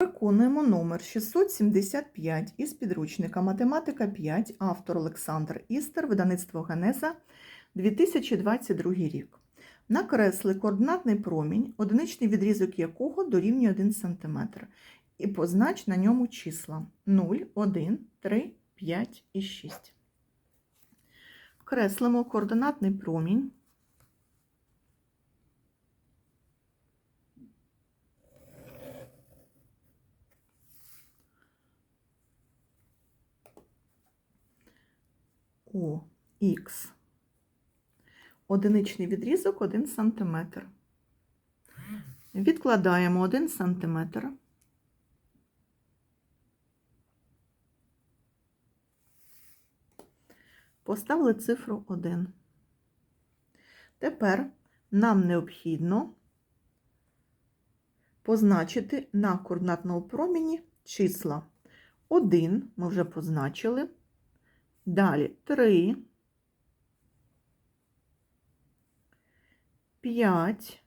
Виконуємо номер 675 із підручника Математика 5, автор Олександр Істер, видавництво Генеза, 2022 рік. Накресли координатний промінь, одиничний відрізок якого дорівнює 1 см. І познач на ньому числа 0, 1, 3, 5 і 6. Креслимо координатний промінь. О, Х. Одиничний відрізок 1 см. Відкладаємо 1 см. Поставили цифру 1. Тепер нам необхідно позначити на координатному проміні числа 1 ми вже позначили. Далі 3, 5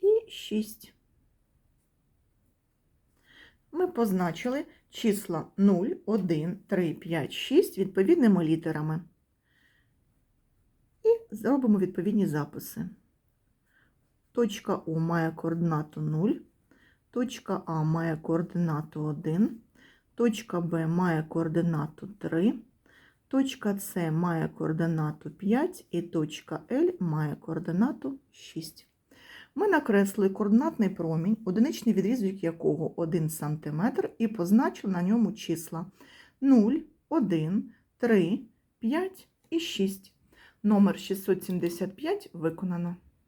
і 6. Ми позначили числа 0, 1, 3, 5, 6 відповідними літерами. І зробимо відповідні записи. Точка О має координату 0. Точка А має координату 1, точка Б має координату 3, точка С має координату 5 і точка Л має координату 6. Ми накреслили координатний промінь, одиничний відрізок якого 1 см, і позначили на ньому числа 0, 1, 3, 5 і 6. Номер 675 виконано.